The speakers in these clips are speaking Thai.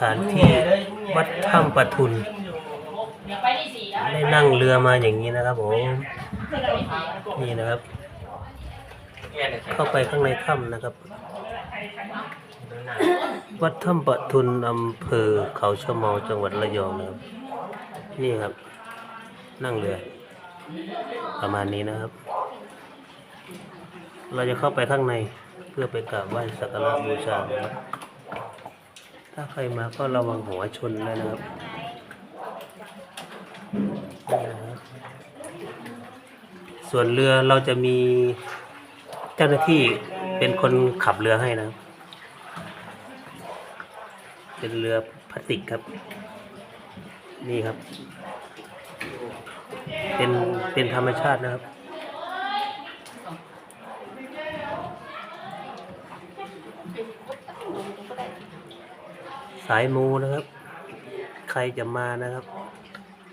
ถานที่วัดถ้ำปะทุน ได้นั่งเรือมาอย่างนี้นะครับผมนี่นะครับ เข้าไปข้างในถ้ำนะครับ วัดถ้ำปะทุนอำเภอเขาชะเมาจังหวัดระยองนะครับ นี่ครับ นั่งเรือ ประมาณนี้นะครับ เราจะเข้าไปข้างในเพื่อไปกราบไหว้สักการะบูชาครับ ถ้าใครมาก็ระวังหัวชนเลยนะครับนี่นะครับส่วนเรือเราจะมีเจ้าหน้าที่เป็นคนขับเรือให้นะครับ เป็นเรือพลาสติกครับ นี่ครับ เป็นเป็นธรรมชาตินะครับายมูนะครับ ใครจะมานะครับ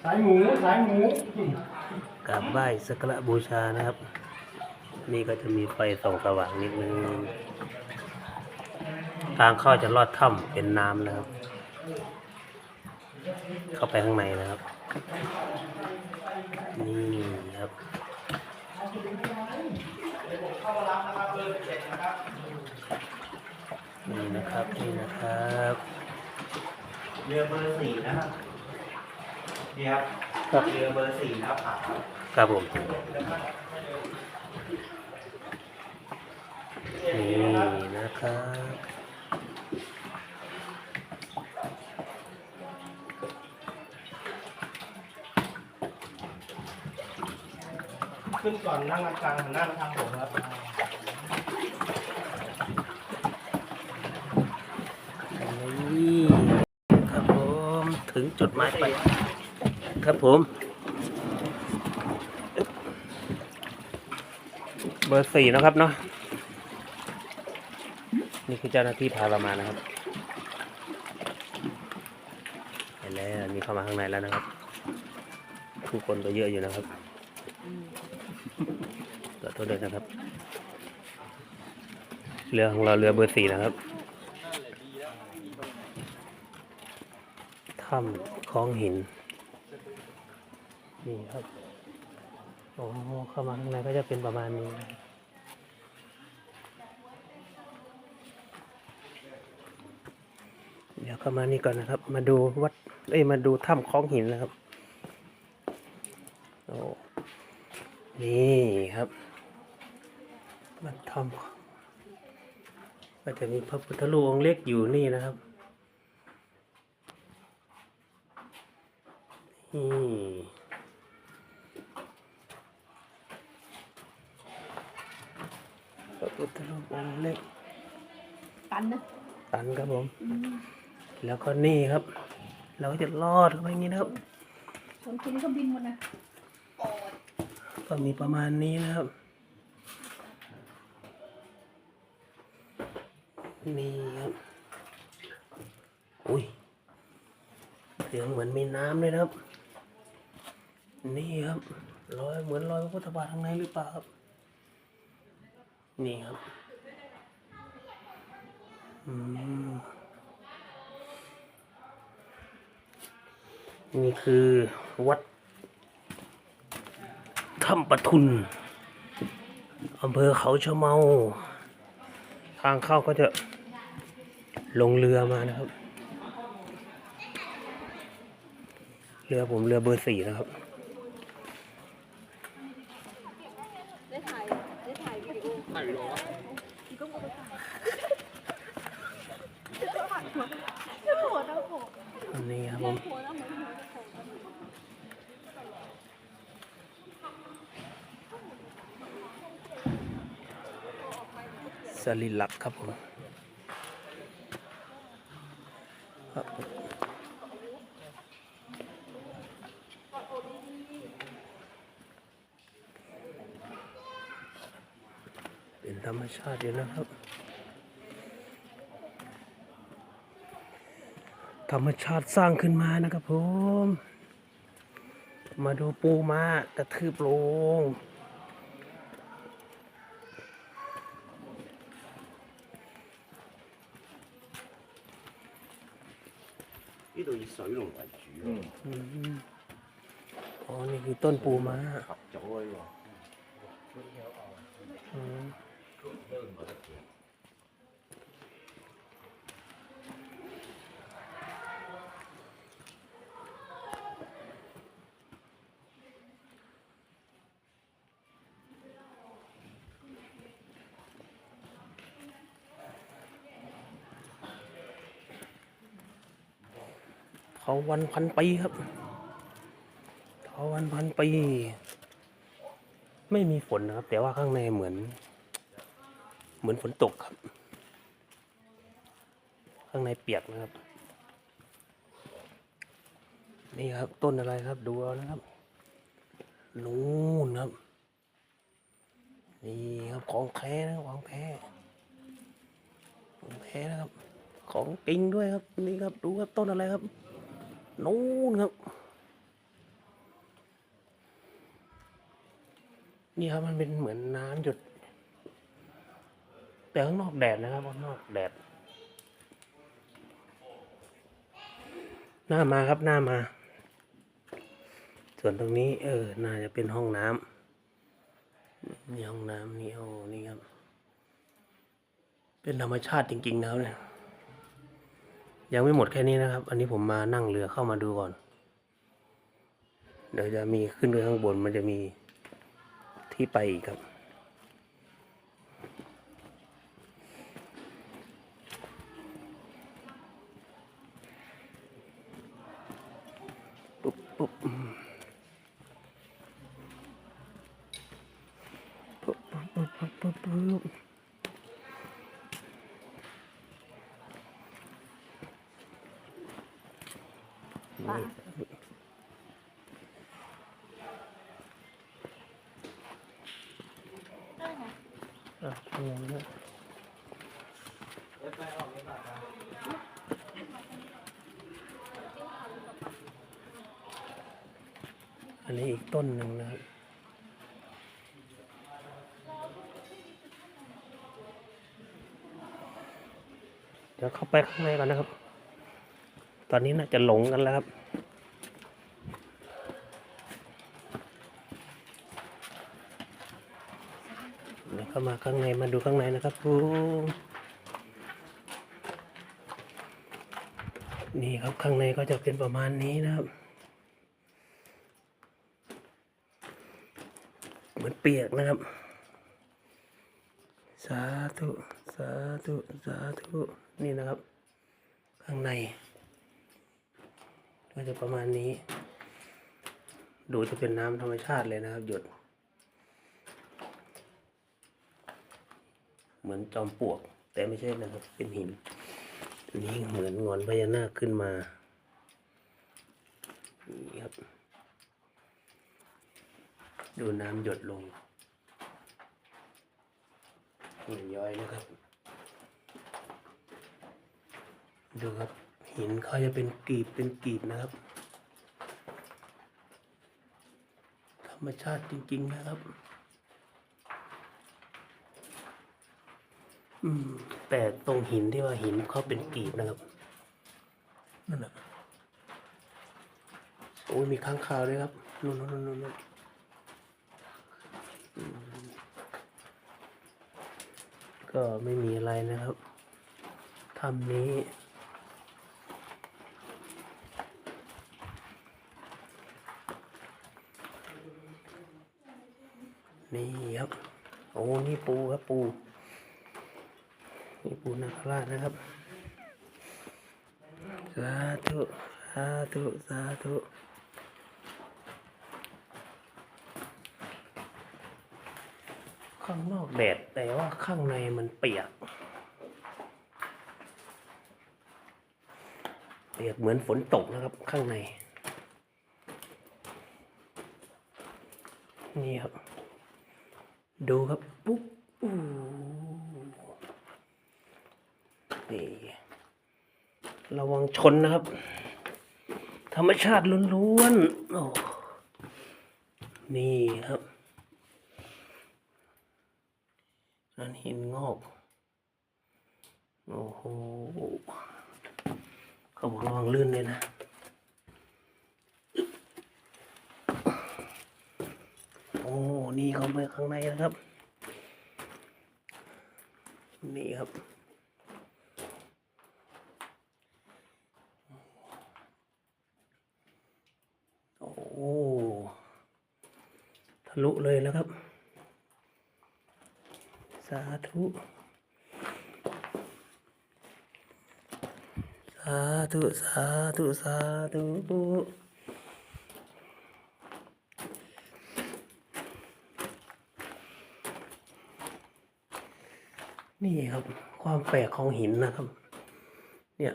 สายหมูสายหมูกราบไหว้สักการะบูชานะครับ นี่ก็จะมีไฟส่องสว่างนิดนึง ทางเข้าจะลอดถ้ำเป็นน้ำนะครับ เข้าไปข้างในนะครับ นี่ครับ นี่นะครับ นี่นะครับ เรือเบอร์สี่นะครับนี่ครับครับ เรือเบอร์สี่นะครับผ่านครับผมนี่นะครับขึ้นก่อนนั่งกลางหันหน้ามาทางผมครับ นี่ครับผมถึง จุดหมายไป ครับผม เบอร์สี่นะครับเนาะนี่คือเจ้าหน้าที่พาเรามานะครับเห็นแล้วนี่เข้ามาข้างในแล้วนะครับผู้คนก็เยอะอยู่นะครับขอโทษด้วยนะครับ เรือของเราเรือเบอร์สี่นะครับ ถ้ำคลองหิน นี่ครับ โอ้เข้ามาข้างในก็จะเป็นประมาณนี้เดี๋ยวเข้ามานี่ก่อนนะครับ มาดูวัด เอ้ย มาดูถ้ำคลองหินนะครับ โอ้ นี่ครับวัดถ้ำก็จะมีพระพุทธรูปองค์เล็กอยู่นี่นะครับ นี่พระพุทธรูปองค์เล็กตันนะตันครับผม แล้วก็นี่ครับ เราก็จะลอดเข้าไปอย่างนี้นะครับคนกินก็บินหมดนะก็มีประมาณนี้นะครับ นี่ครับ อุ้ยเสียงเหมือนมีน้ำเลยนะครับ นี่ครับรอยเหมือนรอยพระพุทธบาทข้างในหรือเปล่าครับ นี่ครับอืมนี่คือวัดถ้ำปะทุนอำเภอเขาชะเมา ทางเข้าก็จะลงเรือมานะครับ เรือผมเรือเบอร์สี่นะครับ ได้ถ่าย ได้ถ่ายวิดีโอถ่ายวิดีโอก็มาถ่ายหัวเราหัว อั นนี้ครับผมสลิลักครับผมเป็นธรรมชาติอยู่นะครับ ธรรมชาติสร้างขึ้นมานะครับผม มาดูปูมากระทืบลง น 呢度以水龙为主， อืม อืมอ๋อ นี่คือต้นปูม้า 合咗呢个。 อื าวันพันปีครับเขาวันพันปี ไม่มีฝนนะครับ แต่ว่าข้างในเหมือน เหมือนฝนตกครับ ข้างในเปียกนะครับ นี่ครับต้นอะไรครับดูเอานะครับนู่นครับ นี่ครับของแท้นะของแท้ของแท้นะครับ ของจริงด้วยครับ นี่ครับดูครับต้นอะไรครับ นู่นครับ นี่ครับมันเป็นเหมือนน้ำหยด แต่ข้างนอกแดดนะครับข้างนอกแดด หน้ามาครับหน้ามา ส่วนตรงนี้ เออ น่าจะเป็นห้องน้ำนี่ห้องน้ำนี่โอ้นี่ครับ เป็นธรรมชาติจริงๆนะครับเนี่ย ยังไม่หมดแค่นี้นะครับ อันนี้ผมมานั่งเรือเข้ามาดูก่อน เดี๋ยวจะมีขึ้นไปข้างบนมันจะมีที่ไปอีกครับ ปุ๊บปุ๊บปุ๊บปุ๊บปุ๊บปุ๊บปุ๊บนี่ ได้ไง เงี้ยอันนี้อีกต้นหนึ่งนะครับเดี๋ยวเข้าไปข้างในก่อนนะครับ ตอนนี้น่าจะหลงกันแล้วครับ เข้ามาข้างในมาดูข้างในนะครับผมนี่ครับข้างในก็จะเป็นประมาณนี้นะครับ เหมือนเปียกนะครับ สาธุสาธุสาธุนี่นะครับ ข้างใน ก็จะประมาณนี้ ดูจะเป็นน้ำธรรมชาติเลยนะครับ หยด เหมือนจอมปลวก แต่ไม่ใช่นะครับ เป็นหินอันนี้เหมือนงอนพญานาคขึ้นมานี่ครับ ดูน้ำหยดลงหินย้อยนะครับ ดูครับ หินเขาจะเป็นกรีบเป็นกรีบนะครับ ธรรมชาติจริง ๆ นะครับ อืมแต่ตรงหินที่ว่าหินเขาเป็นกรีบนะครับนั่นน่ะโอ้ยมีข้างคาวด้วยครับนู่นนู่นนู่นนู่นอืมก็ไม่มีอะไรนะครับทำนี้นี่ครับ โอ้ นี่ปูครับปู นี่ปูนาคราชนะครับ สาธุ สาธุ สาธุข้างนอกแดดแต่ว่าข้างในมันเปียก เปียกเหมือนฝนตกนะครับข้างใน นี่ครับ ดูครับ ปุ๊บอู้ นี่ระวังชนนะครับ ธรรมชาติล้วนๆโอ้นี่ครับนั่นหินงอกโอ้โหเขาบอกระวังลื่นเลยนะโอ้นี่เขาไปข้างในนะครับ นี่ครับ โอ้ทะลุเลยแล้วครับ สาธุ สาธุ สาธุ สาธุนี่ครับ ความแปลกของหินนะครับ เนี่ย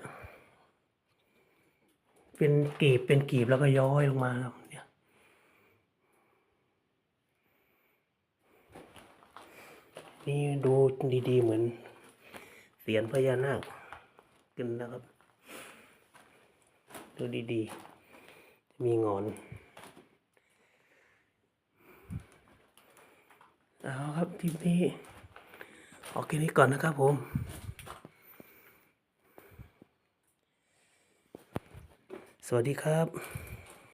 เป็นกีบเป็นกีบแล้วก็ย้อยลงมาครับเนี่ยนี่ดูดีๆเหมือนเสียนพญานาคขึ้นนะครับ ดูดีๆ มีงอนเอาครับทีนี้ออกแค่นี้ก่อนนะครับผม สวัสดีครับ